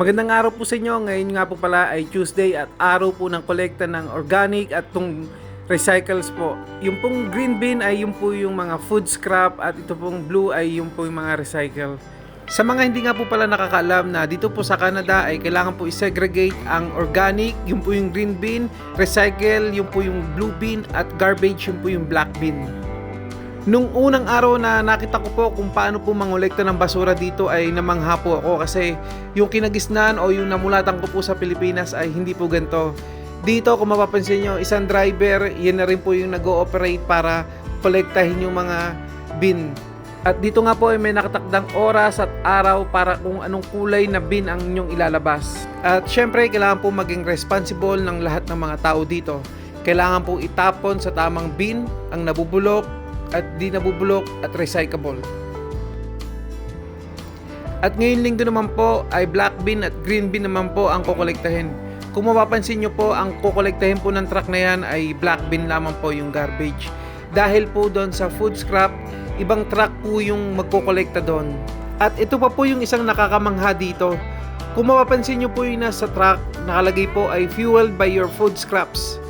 Magandang araw po sa inyo. Ngayon nga po pala ay Tuesday at araw po ng kolekta ng organic at tong recycles po. Yung pong green bin ay yung po yung mga food scrap at ito pong blue ay yung po yung mga recycle. Sa mga hindi nga po pala nakakaalam na dito po sa Canada ay kailangan po i-segregate ang organic, yung po yung green bin, recycle, yung po yung blue bin at garbage, yung po yung black bin. Nung unang araw na nakita ko po kung paano po mangolekta ng basura dito ay namangha po ako kasi yung kinagisnan o yung namulatan ko po sa Pilipinas ay hindi po ganito. Dito kung mapapansin nyo, isang driver, yan na rin po yung nag-ooperate para kolektahin yung mga bin. At dito nga po ay may nakatakdang oras at araw para kung anong kulay na bin ang inyong ilalabas. At syempre, kailangan po maging responsible ng lahat ng mga tao dito. Kailangan po itapon sa tamang bin ang nabubulok at di nabubulok at recyclable. At ngayon linggo naman po ay black bin at green bin naman po ang kukolektahin. Kung mapapansin nyo po, ang kukolektahin po ng truck na yan ay black bin lamang po yung garbage. Dahil po doon sa food scrap, ibang truck po yung magkukolekta doon. At ito pa po yung isang nakakamangha dito. Kung mapapansin nyo po yung nasa truck, nakalagay po ay fueled by your food scraps.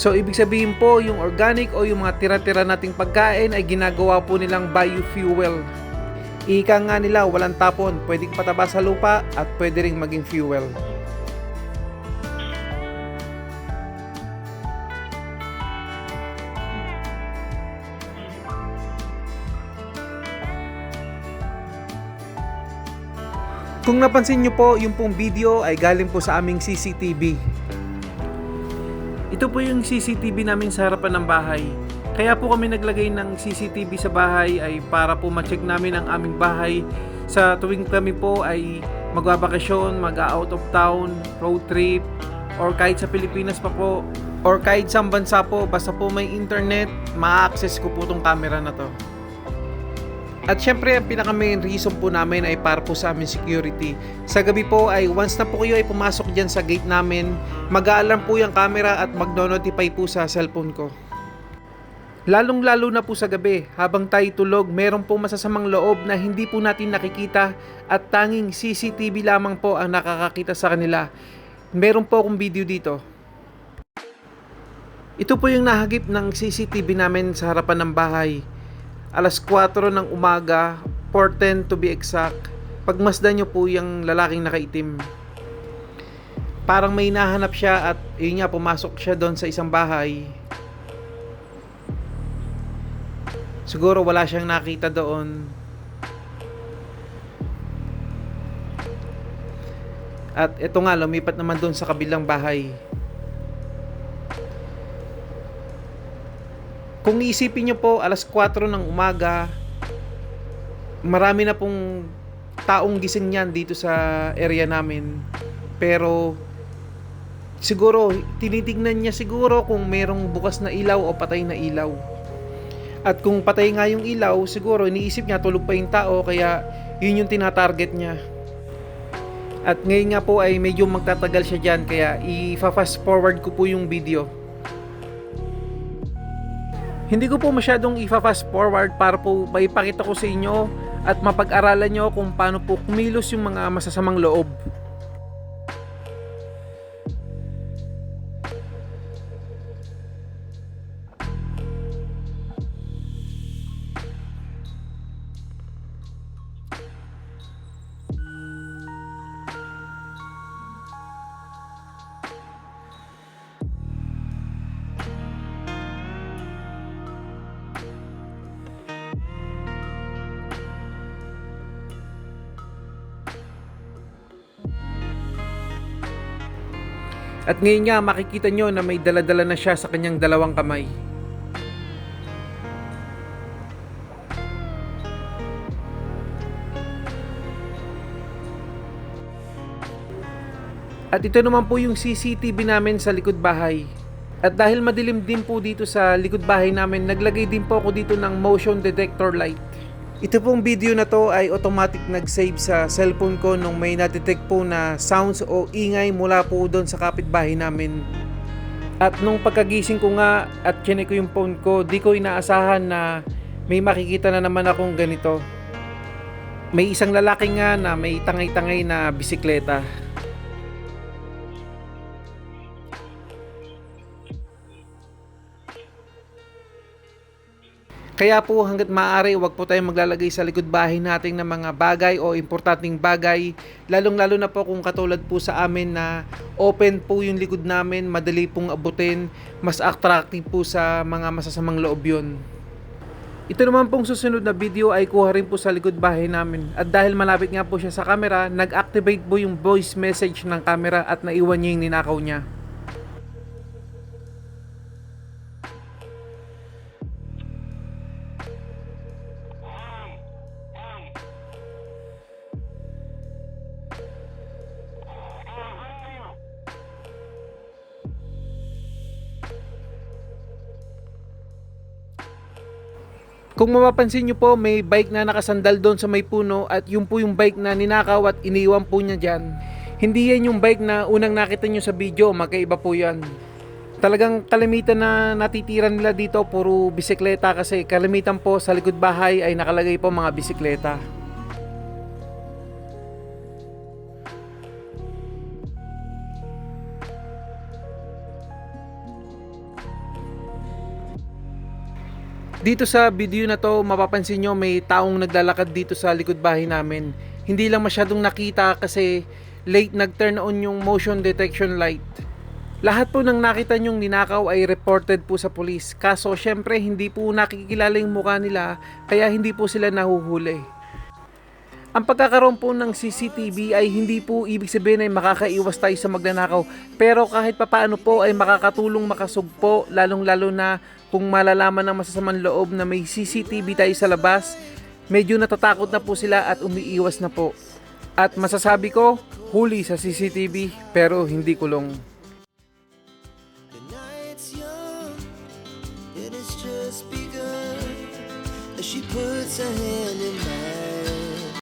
So, ibig sabihin po, yung organic o yung mga tira-tira nating pagkain ay ginagawa po nilang biofuel. Ika nga nila, walang tapon, pwedeng pataba sa lupa at pwede ring maging fuel. Kung napansin nyo po, yung pong video ay galing po sa aming CCTV. Ito po yung CCTV namin sa harapan ng bahay. Kaya po kami naglagay ng CCTV sa bahay ay para po ma-check namin ang aming bahay sa tuwing kami po ay magbabakasyon, mag-out of town, road trip, or kahit sa Pilipinas pa po, or kahit sa bansa po, basta po may internet, ma-access ko po tong camera na to. At syempre, ang pinaka main reason po namin ay para po sa aming security. Sa gabi po ay once na po kayo ay pumasok dyan sa gate namin, mag-aalarm po yung camera at magno-notify po sa cellphone ko. Lalong lalo na po sa gabi, habang tayo tulog, meron po masasamang loob na hindi po natin nakikita at tanging CCTV lamang po ang nakakakita sa kanila. Meron po akong video dito. Ito po yung nahagip ng CCTV namin sa harapan ng bahay. Alas 4 ng umaga, 4.10 to be exact. Pagmasdan nyo po yung lalaking nakaitim. Parang may nahanap siya at yun nga pumasok siya doon sa isang bahay. Siguro wala siyang nakita doon. At ito nga, lumipat naman doon sa kabilang bahay. Kung iisipin nyo po, alas 4 ng umaga, marami na pong taong gising yan dito sa area namin. Pero, siguro, tinitignan niya siguro kung merong bukas na ilaw o patay na ilaw. At kung patay nga yung ilaw, siguro iniisip niya tulog pa yung tao kaya yun yung tinatarget niya. At ngayon nga po ay medyo magtatagal siya dyan kaya i-fast forward ko po yung video. Hindi ko po masyadong i-fast forward para po maipakita ko sa inyo at mapag-aralan nyo kung paano po kumilos yung mga masasamang loob. At ngayon nga makikita nyo na may daladala na siya sa kanyang dalawang kamay. At ito naman po yung CCTV namin sa likod bahay. At dahil madilim din po dito sa likod bahay namin, naglagay din po ako dito ng motion detector light. Ito pong video na to ay automatic nag-save sa cellphone ko nung may na-detect po na sounds o ingay mula po doon sa kapitbahay namin. At nung pagkagising ko nga at chinek ko yung phone ko, di ko inaasahan na may makikita na naman akong ganito. May isang lalaki nga na may tangay-tangay na bisikleta. Kaya po hanggat maaari, wag po tayong maglalagay sa likod bahay natin ng mga bagay o importanteng bagay. Lalong-lalo na po kung katulad po sa amin na open po yung likod namin, madali pong abutin, mas attractive po sa mga masasamang loob yun. Ito naman pong susunod na video ay kuha rin po sa likod bahay namin. At dahil malapit nga po siya sa camera, nag-activate po yung voice message ng camera at naiwan niya yung ninakaw niya. Kung mapapansin nyo po, may bike na nakasandal doon sa may puno at yung po yung bike na ninakaw at iniwan po niya dyan. Hindi yan yung bike na unang nakita nyo sa video, magkaiba po yan. Talagang kalimitan na natitira nila dito, puro bisikleta kasi kalimitan po sa likod bahay ay nakalagay po mga bisikleta. Dito sa video na to, mapapansin nyo may taong naglalakad dito sa likod bahay namin. Hindi lang masyadong nakita kasi late nag-turn on yung motion detection light. Lahat po ng nakita nyong ninakaw ay reported po sa police. Kaso syempre hindi po nakikilala yung mukha nila kaya hindi po sila nahuhuli. Ang pagkakaroon po ng CCTV ay hindi po ibig sabihin ay makakaiwas tayo sa magnanakaw. Pero kahit papaano po ay makakatulong makasugpo lalong lalo na kung malalaman ng masasamang loob na may CCTV tayo sa labas, medyo natatakot na po sila at umiiwas na po. At masasabi ko, huli sa CCTV pero hindi kulong. Young, she puts her hand